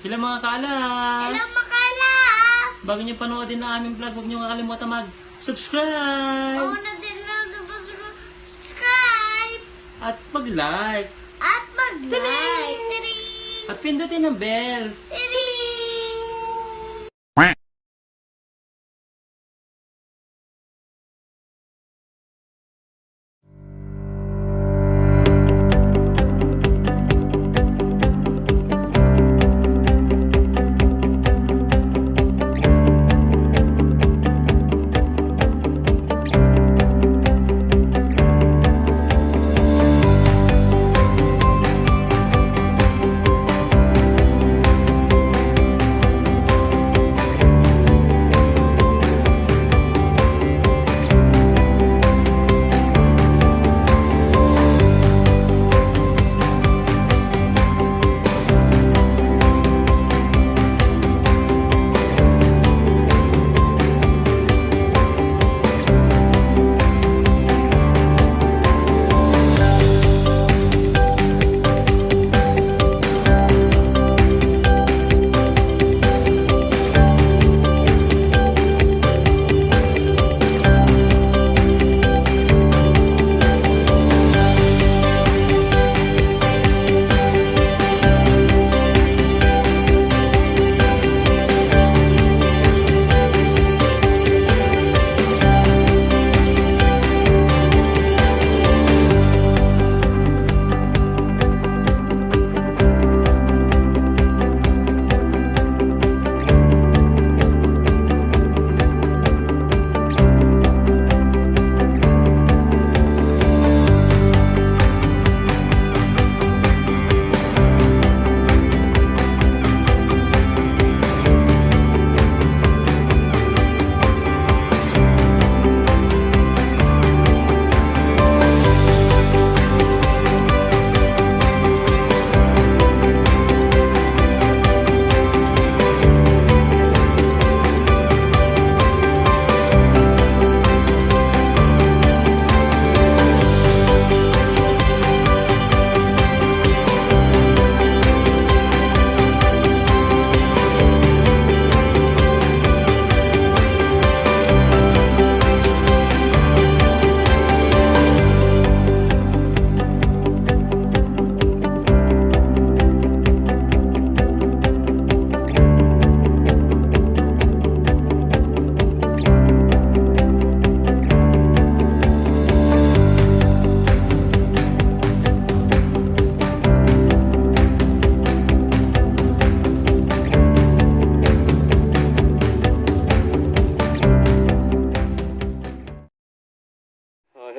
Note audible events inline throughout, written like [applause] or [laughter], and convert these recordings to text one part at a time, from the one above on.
mga kalas! Hello, makalas! Bago nyo panoodin ang aming vlog, huwag nyo kakalimutan mag-subscribe! Oo na din na subscribe At mag-like! at mag-like. At pindutin ang bell!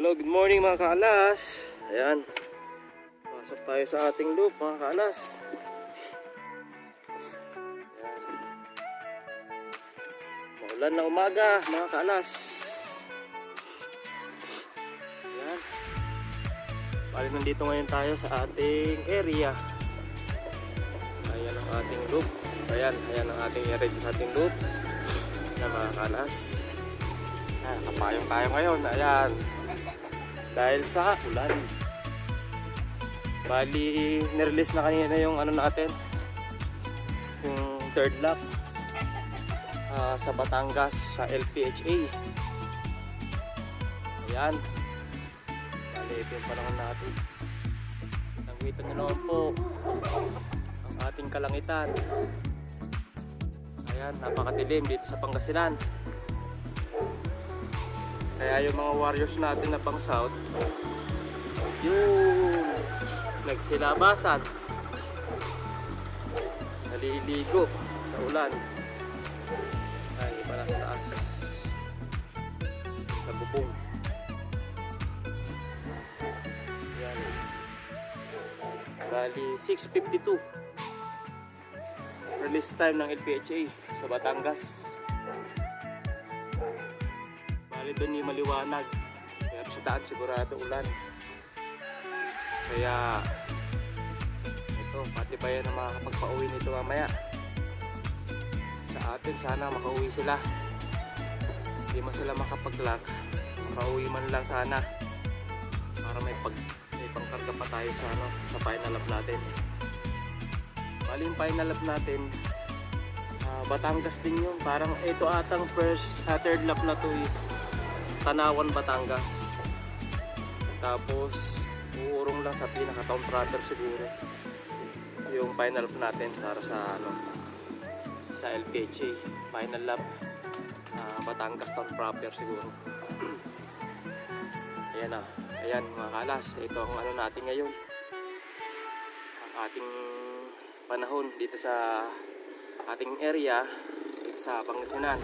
Hello, good morning mga kaalas. Ayan. Pasok tayo sa ating loop mga kaalas. Ayan. Maulan na umaga mga kaalas. Ayan. Bali nandito ngayon tayo sa ating area. Ayan ang ating loop. Ayan, ayan ang ating area sa ating loop. Ayan mga kaalas. Ayan, kapayong tayo ngayon. Ayan dahil sa ulan. Bali, nirelease na kanina yung ano natin, yung third lap ah, sa Batangas sa LPHA. Ayan. Bali, ito yung panahon natin. Nakita nyo naman po ang ating kalangitan. Ayan, napakadilim dito sa Pangasinan. Kaya yung mga warriors natin na pang south, yung nagsilabasan, naliligo sa ulan. Ay, iba na sa taas. Sa bubong. Yan. Bali, 6.52. Release time ng LPHA sa Batangas. Bali doon yung maliwanag. Pero sa daan sigurado ulan. Kaya ito, pati ba yan ang makakapagpa-uwi nito mamaya. Sa atin sana makauwi sila. Hindi man sila makapag-lock. Makauwi man lang sana. Para may pag may pangkarga pa tayo sa ano, sa final lap natin. Bali yung final lap natin, Ah, Batangas din yun. Parang ito atang first, ah, third lap na to is Tanawan, Batangas. Tapos, uurong lang sa pinaka-town proper siguro. Yung final natin para sa ano sa LPHA. Final lap. ah, Batangas town proper siguro. [clears throat] Ayan na. Ayan mga kalas. Ito ang ano natin ngayon. Ang ating panahon dito sa ating area dito sa Pangasinan.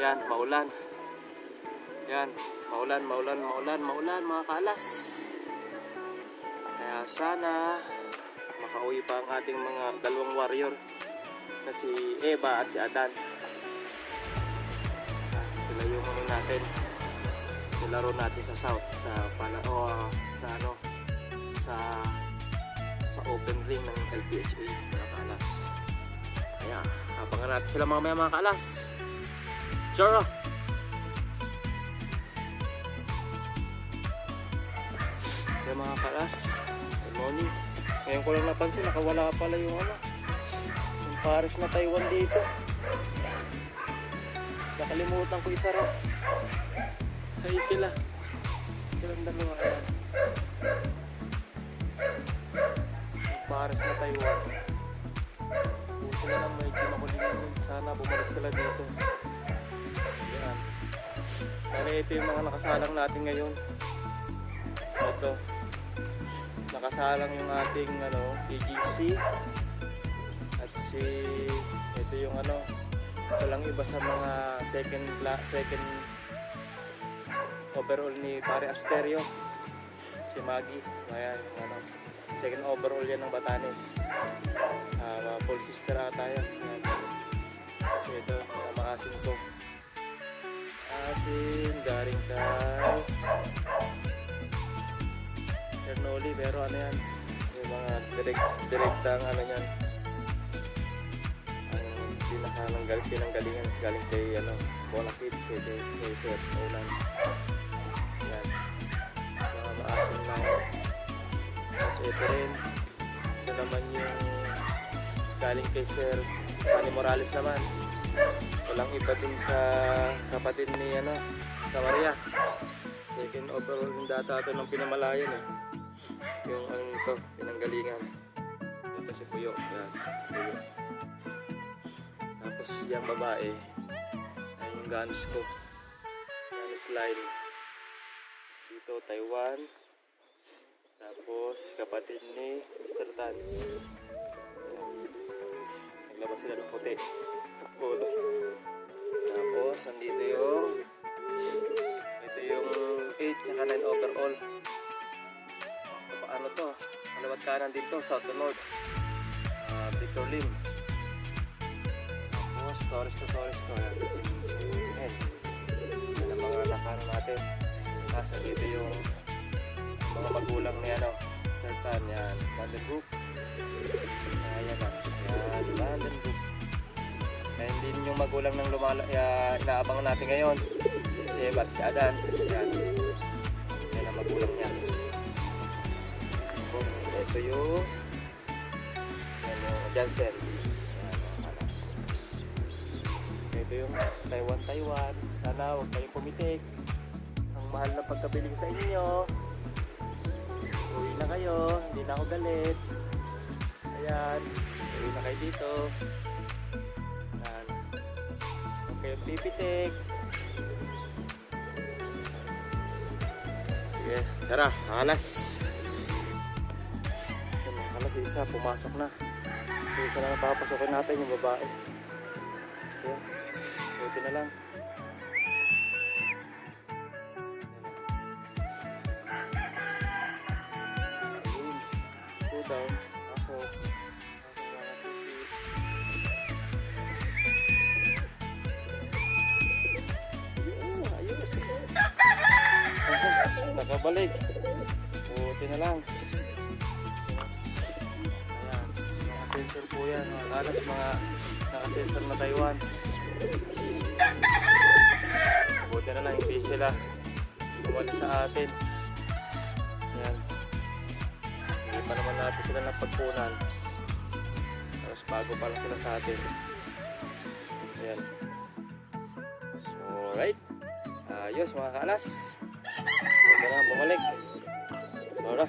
Yan, maulan. Yan, maulan, maulan, maulan, maulan mga kalas. Kaya sana makauwi pa ang ating mga dalawang warrior na si Eva at si Adan. Ah, sila yung ano natin. Nilaro natin sa South sa pala o ah, sa ano sa sa open ring ng LPHA mga kalas. Kaya, abangan natin sila mamaya mga kalas. Charo! Mga kalas, good morning. Ngayon ko lang napansin, nakawala pala yung ano, yung Paris na Taiwan dito. Nakalimutan ko isa rin. Ay, sila. Silang dalawa. Ayan. Yung Paris na Taiwan. Buti na lang medyo makulimlim. Sana bumalik sila dito. Yan. Pero ito yung mga nakasalang natin ngayon. Ito. Nakasalang yung ating ano, PGC. At si ito yung ano, walang iba sa mga second second overall ni Pare Asterio. Si Maggie. Ayan, yung ano, second overall yan ng Batanes. Ah, uh, full sister ata yan. Ayan. Ito, mga maasin ko. Asin, garing kay Chernoli, pero ano yan? Yung mga direct, direktang ano yan. Ang pinaka ng galing, pinanggalingan galing kay ano, Bola Kids, kay, kay, kay Sir Olan. Yan. Mga maasin lang. Tapos ito rin. Ito naman yung galing kay Sir Manny Morales naman. Walang iba din sa kapatid ni ano, sa Maria. Second overall yung data ito ng pinamalayan eh. Yung ang ito, pinanggalingan. Ito si Puyo. Yan, Puyo. Tapos yung babae, ay yung Ganus ko. Ganus line. Dito, Taiwan. Tapos kapatid ni Mr. Tan. Naglabas sila ng puti. Ulo. Tapos, andito yung ito yung 8 tsaka 9 overall. Paano to? Kalawat kanan dito, south to north. Ah, Victor Lim. Tapos, Torres to Torres ko. Yan. Yan. Ang mga nakano natin. Tapos, dito yung mga magulang ni ano, Mr. Tan. Yan, Vandenbroek. Ayan na. Yan, Vandenbroek. Kaya hindi yung magulang ng lumala, uh, inaabangan natin ngayon. Si Eva at si Adan. Yan. Yan ang magulang niya. Ito yung ano, ano. Ito yung Taiwan, Taiwan. Sana huwag kayong pumitik. Ang mahal na pagkabili ko sa inyo. Uwi na kayo. Hindi na ako galit. Ayan. Uwi na kayo dito. Yan. Huwag kayong pipitik. Sige, tara, alas. Yan, alas isa, pumasok na. Yung isa na napapasokin natin yung babae. Yan, buti na lang. Ayun, two down, pasok. Nakabalik. Buti na lang. Sensor po yan. Mga nakasensor na Taiwan. Buti na lang, hindi sila umali sa atin. Ayan. Hindi pa naman natin sila napagpunan. Tapos bago pa lang sila sa atin. Ayan. Alright. Ayos mga kaalas. Huwag na bumalik. Nora.